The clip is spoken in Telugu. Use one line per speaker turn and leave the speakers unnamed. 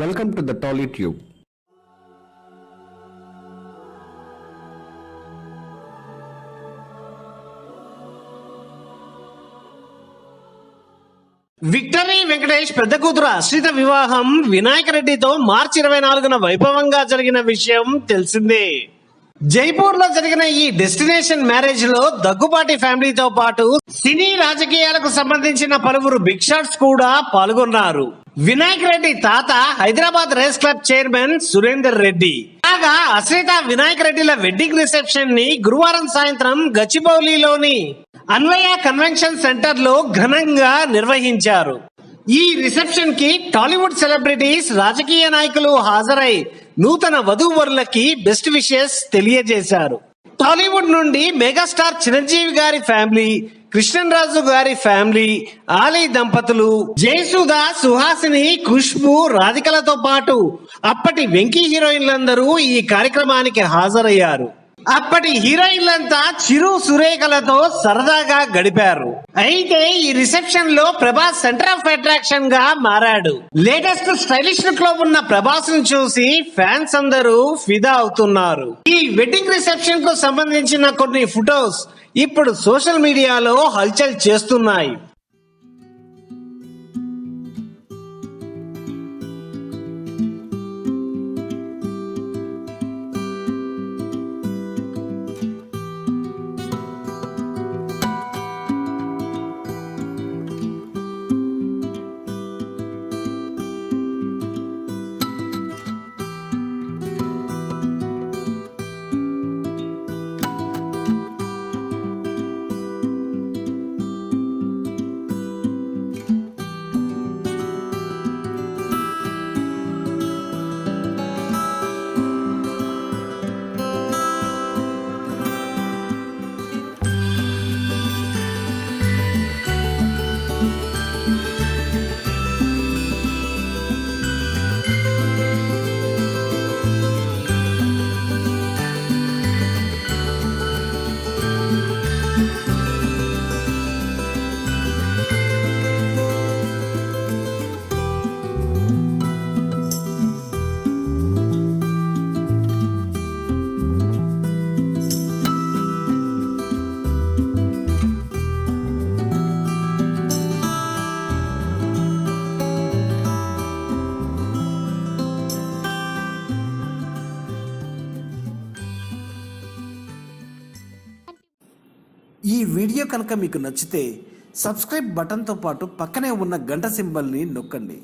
Welcome to the Tolly Tube
Victory Venkatesh పెద్ద కూతురు అశ్రిత వివాహం వినాయక రెడ్డితో మార్చి ఇరవై నాలుగున వైభవంగా జరిగిన విషయం తెలిసిందే. జైపూర్లో జరిగిన ఈ డెస్టినేషన్ మ్యారేజ్లో దగ్గుబాటి ఫ్యామిలీతో పాటు సినీ రాజకీయాలకు సంబంధించిన పలువురు బిగ్ షాట్స్ కూడా పాల్గొన్నారు. వినాయక్ రెడ్డి తాత Hyderabad race club chairman Surender Reddy. కాగా అశ్రిత వినాయక్ రెడ్డిల వెడ్డింగ్ రిసెప్షన్ని గురువారం సాయంత్రం గచ్చిబౌలిలోని అన్వయ కన్వెన్షన్ సెంటర్లో ఘనంగా నిర్వహించారు. ఈ రిసెప్షన్కి టాలీవుడ్ సెలబ్రిటీస్ రాజకీయ నాయకులు హాజరై నూతన వధూవరులకి బెస్ట్ విషెస్ తెలియజేశారు. టాలీవుడ్ నుండి మెగాస్టార్ చిరంజీవి గారి ఫ్యామిలీ కృష్ణరాజు గారి ఫ్యామిలీ ఆలీ దంపతులు జయసుధ సుహాసిని ఖుష్బు రాధికలతో పాటు అప్పటి వెంకీ హీరోయిన్లందరూ ఈ కార్యక్రమానికి హాజరయ్యారు. అప్పటి హీరోయిన్లంతా చిరు సురేఖలతో సరదాగా గడిపారు. అయితే ఈ రిసెప్షన్లో ప్రభాస్ సెంటర్ ఆఫ్ అట్రాక్షన్గా మారాడు. లేటెస్ట్ స్టైలిష్ లుక్లో ఉన్న ప్రభాస్ను చూసి ఫ్యాన్స్ అందరూ ఫిదా అవుతున్నారు. ఈ వెడ్డింగ్ రిసెప్షన్కు సంబంధించిన కొన్ని ఫొటోస్ ఇప్పుడు సోషల్ మీడియాలో హల్చల్ చేస్తున్నాయి.
ఈ వీడియో కనుక మీకు నచ్చితే సబ్స్క్రైబ్ బటన్తో పాటు పక్కనే ఉన్న గంట సింబల్ని నొక్కండి.